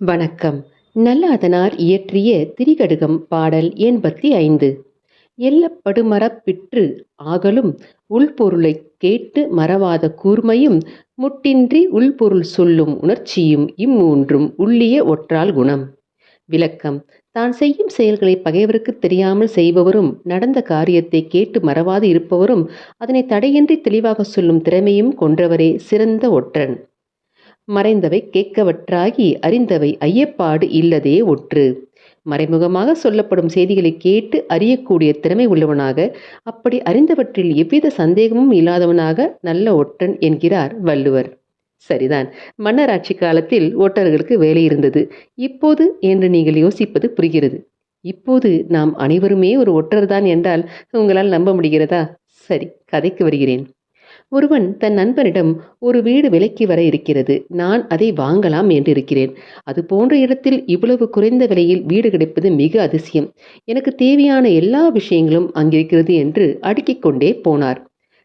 வணக்கம். நல்லாதனார் இயற்றிய திரிகடுகம் பாடல் எண்பத்தி ஐந்து. எல்லப்படுமறப் பிற்று ஆகலும் உள்பொருளைக் கேட்டு மறவாத கூர்மையும் முட்டின்றி உள்பொருள் சொல்லும் உணர்ச்சியும் இம்மூன்றும் உள்ளிய ஒற்றால் குணம். விளக்கம். தான் செய்யும் செயல்களை பகைவருக்குத் தெரியாமல் செய்பவரும் நடந்த காரியத்தை கேட்டு மறவாது இருப்பவரும் அதனை தடையின்றி தெளிவாகச் சொல்லும் திறமையும் கொன்றவரே சிறந்த ஒற்றன். மறைந்தவை கேட்கவற்றாகி அறிந்தவை ஐயப்பாடு இல்லதே ஒற்று. மறைமுகமாக சொல்லப்படும் செய்திகளை கேட்டு அறியக்கூடிய திறமை உள்ளவனாக அப்படி அறிந்தவற்றில் எவ்வித சந்தேகமும் இல்லாதவனாக நல்ல ஒற்றன் என்கிறார் வள்ளுவர். சரிதான். மன்னராட்சி காலத்தில் ஒற்றர்களுக்கு வேலை இருந்தது. இப்போது என்று நீங்கள் யோசிப்பது புரிகிறது. இப்போது நாம் அனைவருமே ஒரு ஒற்றர்தான் என்றால் உங்களால் நம்ப முடிகிறதா? சரி கதைக்கு வருகிறேன். ஒருவன் தன் நண்பனிடம் ஒரு வீடு விலைக்கு வர இருக்கிறது நான் அதை வாங்கலாம் என்று இருக்கிறேன் அது போன்ற இடத்தில் இவ்வளவு குறைந்த விலையில் வீடு கிடைப்பது மிக அதிசயம். எனக்கு தேவையான எல்லா விஷயங்களும் அங்கிருக்கிறது என்று அடுக்கிக் கொண்டே போனார்.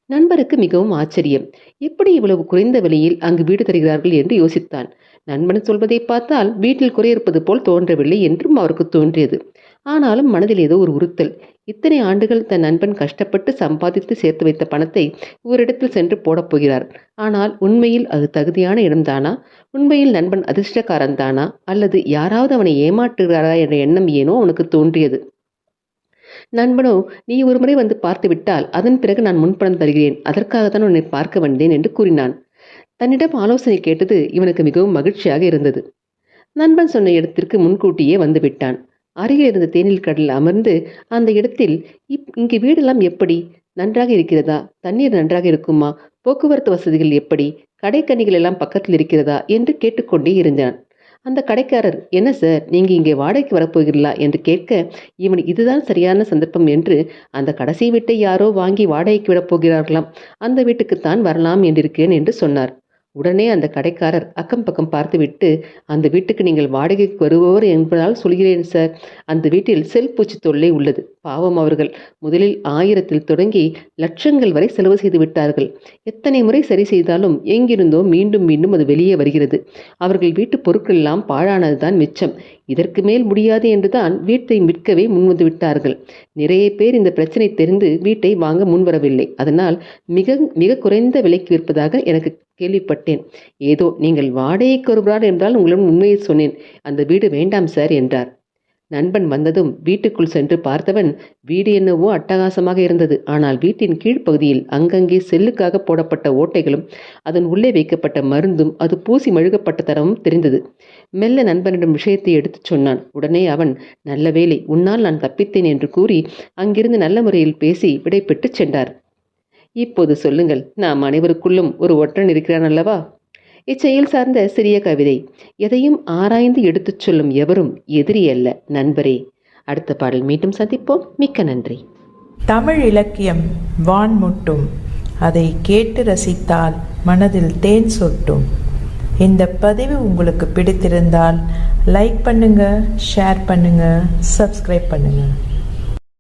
நண்பருக்கு மிகவும் ஆச்சரியம். எப்படி இவ்வளவு குறைந்த விலையில் அங்கு வீடு தருகிறார்கள்? என்று யோசித்தான். நண்பன் சொல்வதை பார்த்தால் வீட்டில் குறையிருப்பது போல் தோன்றவில்லை என்றும் அவருக்கு தோன்றியது. ஆனாலும் மனதில் ஏதோ ஒரு உறுத்தல். இத்தனை ஆண்டுகள் தன் நண்பன் கஷ்டப்பட்டு சம்பாதித்து சேர்த்து வைத்த பணத்தை ஓரிடத்தில் சென்று போடப்போகிறார் ஆனால் உண்மையில் அது தகுதியான இடம்தானா? உண்மையில் நண்பன் அதிர்ஷ்டக்காரன் தானா அல்லது யாராவது அவனை ஏமாற்றுகிறாரா என்ற எண்ணம் ஏனோ அவனுக்கு தோன்றியது. நண்பனோ நீ ஒரு முறை வந்து பார்த்து விட்டால் அதன் பிறகு நான் முன்பணம் தருகிறேன். அதற்காகத்தான் உன்னை பார்க்க வந்தேன் என்று கூறினான். தன்னிடம் ஆலோசனை கேட்டது இவனுக்கு மிகவும் மகிழ்ச்சியாக இருந்தது. நண்பன் சொன்ன இடத்திற்கு முன்கூட்டியே வந்து அருகில் இருந்த தேனில் கடலில் அமர்ந்து அந்த இடத்தில் இப் இங்கு வீடெல்லாம் எப்படி? நன்றாக இருக்கிறதா? தண்ணீர் நன்றாக இருக்குமா? போக்குவரத்து வசதிகள் எப்படி? கடைக்கணிகள் எல்லாம் பக்கத்தில் இருக்கிறதா? என்று கேட்டுக்கொண்டே இருந்தான். அந்த கடைக்காரர் என்ன சார் நீங்கள் இங்கே வாடகைக்கு வரப்போகிறீர்களா? என்று கேட்க இவன் இதுதான் சரியான சந்தர்ப்பம் என்று அந்த கடைசி வீட்டை யாரோ வாங்கி வாடகைக்கு விடப் போகிறார்களாம். அந்த வீட்டுக்குத்தான் வரலாம் என்றிருக்கேன் என்று சொன்னார். உடனே அந்த கடைக்காரர் அக்கம் பக்கம் பார்த்துவிட்டு அந்த வீட்டுக்கு நீங்கள் வாடகைக்கு வருபவர் என்பதால் சொல்கிறேன் சார். அந்த வீட்டில் செல் பூச்சி தொல்லை உள்ளது. பாவம் அவர்கள். முதலில் ஆயிரத்தில் தொடங்கி லட்சங்கள் வரை செலவு செய்து விட்டார்கள். எத்தனை முறை சரி செய்தாலும் எங்கிருந்தோ மீண்டும் மீண்டும் அது வெளியே வருகிறது. அவர்கள் வீட்டு பொருட்கள் எல்லாம் பாழானதுதான் மிச்சம். இதற்கு மேல் முடியாது என்றுதான் வீட்டை விற்கவே முன்வந்து விட்டார்கள். நிறைய பேர் இந்த பிரச்சனை தெரிந்து வீட்டை வாங்க முன்வரவில்லை அதனால் மிக மிக குறைந்த விலைக்கு விற்பதாக எனக்கு கேள்விப்பட்டேன். ஏதோ நீங்கள் வாடகைக்கு வருகிறார் என்றால் உங்களிடம் உண்மையை சொன்னேன். அந்த வீடு வேண்டாம் சார் என்றார். நண்பன் வந்ததும் வீட்டுக்குள் சென்று பார்த்தவன் வீடு என்னவோ அட்டகாசமாக இருந்தது. ஆனால் வீட்டின் கீழ்ப்பகுதியில் அங்கங்கே செல்லுக்காக போடப்பட்ட ஓட்டைகளும் அதன் உள்ளே வைக்கப்பட்ட மருந்தும் அது பூசி மழுகப்பட்ட தரமும் தெரிந்தது. மெல்ல நண்பனிடம் விஷயத்தை எடுத்துச் சொன்னான். உடனே அவன் நல்ல வேலை உன்னால் நான் தப்பித்தேன் என்று கூறி அங்கிருந்து நல்ல முறையில் பேசி விடைபெற்று சென்றார். இப்போது சொல்லுங்கள் நாம் அனைவருக்குள்ளும் ஒரு ஒற்றன் இருக்கிறான் அல்லவா? இச்செயல் சார்ந்த சிறிய கவிதை எதையும் ஆராய்ந்து எடுத்துச் சொல்லும் எவரும் எதிரி அல்ல நண்பரே. அடுத்த பாடல் மீண்டும் சந்திப்போம். மிக்க நன்றி. தமிழ் இலக்கியம் வான்முட்டும். அதை கேட்டு ரசித்தால் மனதில் தேன் சொட்டும். இந்த பதிவு உங்களுக்கு பிடித்திருந்தால் லைக் பண்ணுங்க ஷேர் பண்ணுங்க சப்ஸ்கிரைப் பண்ணுங்கள்